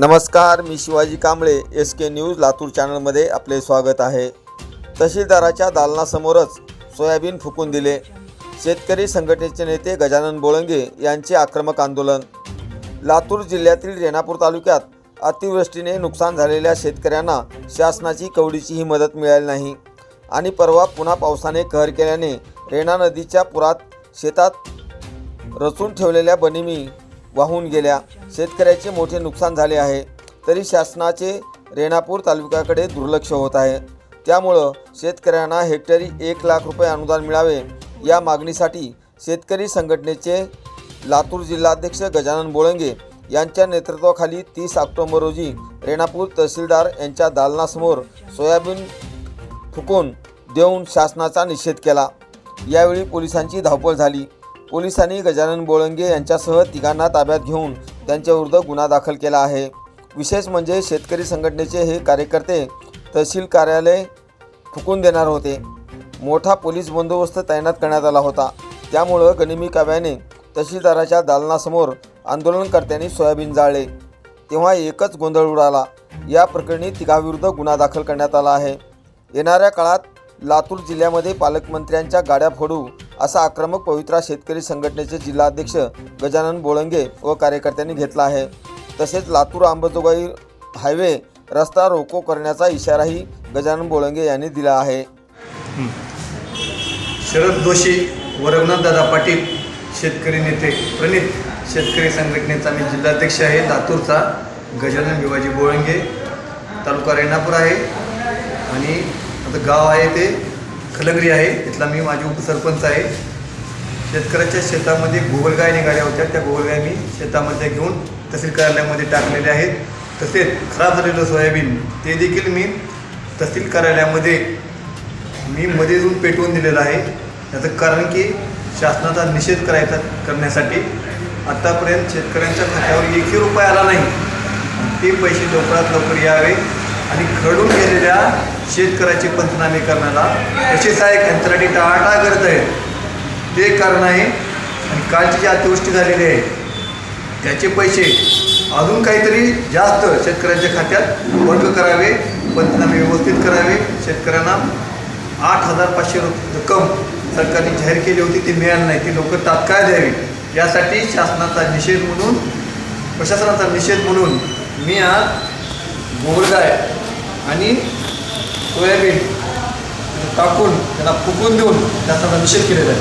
नमस्कार मी Shivaji Kamble S K news Latur चॅनलमध्ये आपले स्वागत आहे. तहसीलदाराच्या दालनासमोरच सोयाबीन फुकून दिले. शेतकरी संघटनेचे नेते गजानन बोळंगे यांचे आक्रमक आंदोलन. लातूर जिल्ह्यातील रेणापूर तालुक्यात अतिवृष्टीने नुकसान झालेल्या शेतकऱ्यांना शासनाची कवडीचीही मदत मिळाली नाही. आणि परवा पुन्हा पावसाने कहर केल्याने रेणा नदीच्या पुरात शेतात रचून ठेवलेल्या बनिमी वाहून गेल्या. शेतकऱ्याचे मोठे नुकसान झाले आहे. तरी शासनाचे रेणापूर तालुक्याकडे दुर्लक्ष होत आहे. त्यामुळं शेतकऱ्यांना हेक्टरी एक लाख रुपये अनुदान मिळावे या मागणीसाठी शेतकरी संघटनेचे लातूर जिल्हाध्यक्ष गजानन बोळंगे यांच्या नेतृत्वाखाली तीस ऑक्टोबर रोजी रेणापूर तहसीलदार यांच्या दालनासमोर सोयाबीन फुकून देऊन शासनाचा निषेध केला. यावेळी पोलिसांची धावपळ झाली. पोलिसांनी गजानन बोळंगे यांच्यासह तिघांना ताब्यात घेऊन त्यांच्याविरुद्ध गुन्हा दाखल केला आहे. विशेष म्हणजे शेतकरी संघटनेचे हे कार्यकर्ते तहसील कार्यालय फुकून देणार होते. मोठा पोलीस बंदोबस्त तैनात करण्यात आला होता. त्यामुळं गनिमी काव्याने तहसीलदाराच्या दालनासमोर आंदोलनकर्त्यांनी सोयाबीन जाळले. तेव्हा एकच गोंधळ उडाला. या प्रकरणी तिघाविरुद्ध गुन्हा दाखल करण्यात आला आहे. येणाऱ्या काळात लातूर जिल्ह्यामध्ये पालकमंत्र्यांच्या गाड्या फोडू असा आक्रमक पवित्रा शेतकरी संघटनेचे जिल्हाध्यक्ष गजानन बोळंगे व कार्यकर्त्यांनी घेतला आहे. तसेच लातूर अंबाजोगाई हायवे रस्ता रोको करण्याचा इशाराही गजानन बोळंगे यांनी दिला आहे. शरद जोशी व रघुनाथदादा पाटील शेतकरी नेते प्रणित शेतकरी संघटनेचा मी जिल्हाध्यक्ष आहे. लातूरचा गजानन भिवाजी बोळंगे तालुका रेणापूर आहे. आणि आता गाव आहे ते खलगरी आहे. तिथला मी माझी उपसरपंच आहे. शेतकऱ्याच्या शेतामध्ये गोगलगाय निघाल्या होत्या. त्या गोगलगाय मी शेतामध्ये घेऊन तहसील कार्यालयामध्ये टाकलेल्या आहेत. तसेच खराब झालेलं सोयाबीन ते देखील मी तहसील कार्यालयामध्ये मी मध्ये येऊन पेटवून दिलेलं आहे. याचं कारण की शासनाचा निषेध करायचा करण्यासाठी आत्तापर्यंत शेतकऱ्यांच्या खात्यावर एकही रुपये आला नाही. ते पैसे लवकरात लवकर यावे. आणि खडून गेलेल्या शेतकऱ्याचे पंचनामे करण्याला कसे आहे यंत्राटी टाळाटाळ करत आहेत. ते कारण आहे आणि कालची जी अतिवृष्टी झालेली आहे त्याचे पैसे अजून काहीतरी जास्त शेतकऱ्यांच्या खात्यात वर्ग करावे पंचनामे व्यवस्थित करावे. शेतकऱ्यांना आठ हजार पाचशे रुपये रक्कम सरकारने जाहीर केली होती ती मिळाली नाही. ती लोक तात्काळ द्यावी. यासाठी शासनाचा निषेध म्हणून प्रशासनाचा निषेध म्हणून मी आज गोगलगाय आणि सोयाबीन टाकून त्याला फुकून देऊन त्याचा निषेध केलेला आहे.